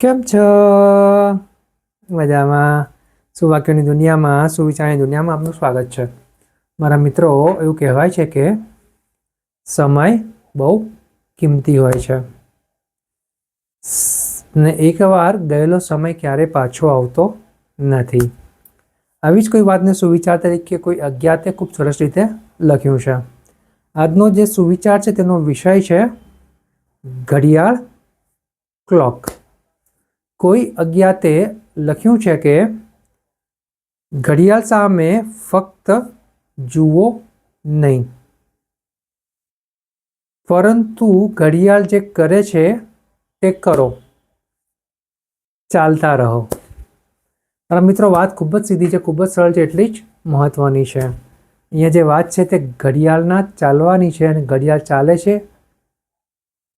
કેમ છો? મજામાં. સુવાક્યોની દુનિયામાં, સુવિચારની દુનિયામાં આપનું સ્વાગત છે. મારા મિત્રો, એવું કહેવાય છે કે સમય બહુ કિંમતી હોય છે. ને એકવાર ગયેલો સમય ક્યારેય પાછો આવતો નથી. આવી જ કોઈ વાતને સુવિચાર તરીકે કોઈ અજ્ઞાતે ખૂબ સરસ રીતે લખ્યું છે. આજનો જે સુવિચાર છે તેનો વિષય છે ઘડિયાળ ક્લોક. કોઈ અજ્ઞાતે લખ્યું છે કે, ઘડિયાળ સામે ફક્ત જુઓ નહીં. પરંતુ ઘડિયાળ જે કરે છે, તે કરો. ચાલતા રહો. મારા મિત્રો, વાત ખૂબ જ સીધી છે, ખૂબ જ સરળ છે, એટલી જ મહત્ત્વની છે. અહીંયા જે વાત છે તે ઘડિયાળના ચાલવાની છે અને ઘડિયાળ ચાલે છે,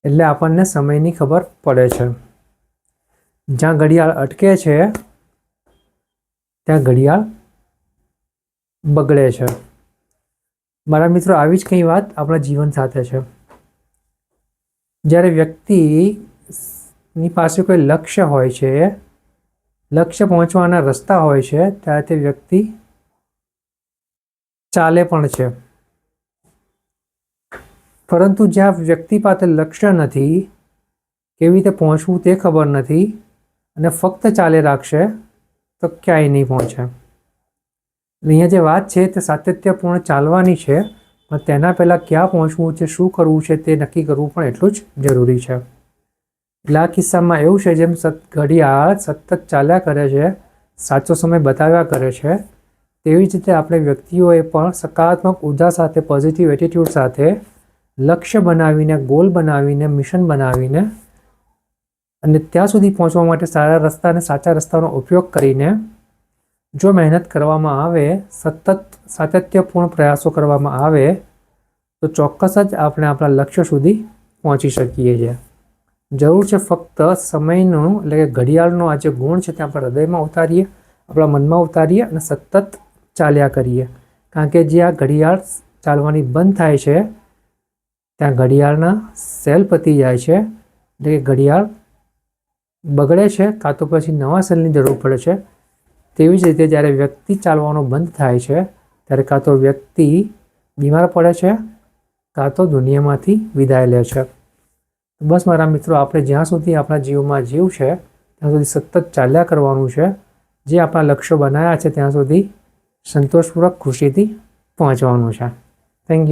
એટલે આપણને સમયની ખબર પડે છે. જ્યાં ઘડિયાળ અટકે છે, ત્યાં ઘડિયાળ બગડે છે. મારા મિત્રો, આવી જ કંઈ વાત આપણા જીવન સાથે છે. જ્યારે વ્યક્તિની પાસે કોઈ લક્ષ્ય હોય છે, લક્ષ્ય પહોંચવાના રસ્તા હોય છે, ત્યારે તે વ્યક્તિ ચાલે પણ છે. પરંતુ જ્યાં વ્યક્તિ પાસે લક્ષ્ય નથી, કેવી રીતે પહોંચવું તે ખબર નથી. અને ફક્ત ચાલે રાખશે, તો ક્યાંય નહીં પહોંચે. અહીંયા જે વાત છે તે સાતત્યપૂર્ણ ચાલવાની છે, પણ તેના પહેલાં ક્યાં પહોંચવું છે, શું કરવું છે તે નક્કી કરવું પણ એટલું જ જરૂરી છે. એટલે આ કિસ્સામાં એવું છે, જેમ સત ઘડિયાળ સતત ચાલ્યા કરે છે, સાચો સમય બતાવ્યા કરે છે, તેવી જ રીતે આપણે વ્યક્તિઓએ પણ સકારાત્મક ઊર્જા સાથે પોઝિટિવ એટીટ્યૂડ સાથે, લક્ષ્ય બનાવીને ગોલ બનાવીને મિશન બનાવીને અને ત્યાં સુધી પહોંચવા માટે સારા રસ્તા અને સાચા રસ્તાનો ઉપયોગ કરીને જો મહેનત કરવામાં આવે, સતત સાતત્યપૂર્ણ પ્રયાસો કરવામાં આવે, તો ચોક્કસ જ આપણે આપણા લક્ષ્ય સુધી પહોંચી શકીએ છીએ. જરૂર છે ફક્ત સમયનું, એટલે કે ઘડિયાળનો આ જે ગુણ છે તે આપણા હૃદયમાં ઉતારીએ, આપણા મનમાં ઉતારીએ અને સતત ચાલ્યા કરીએ. કારણ કે જે આ ઘડિયાળ ચાલવાની બંધ થાય છે, ત્યાં ઘડિયાળના સેલ પતી જાય છે, એટલે કે ઘડિયાળ બગડે છે કાં તો પછી નવા સેલની જરૂર પડે છે? તેવી જ રીતે જ્યારે વ્યક્તિ ચાલવાનો બંધ થાય છે, ત્યારે કાં તો વ્યક્તિ બીમાર પડે છે, કાં તો દુનિયામાંથી વિદાય લે છે. બસ મારા મિત્રો, આપણે જ્યાં સુધી આપણા જીવમાં જીવ છે, ત્યાં સુધી સતત ચાલ્યા કરવાનું છે. જે આપણા લક્ષ્યો બનાવ્યા છે, ત્યાં સુધી સંતોષપૂર્વક ખુશીથી પહોંચવાનું છે. Thank you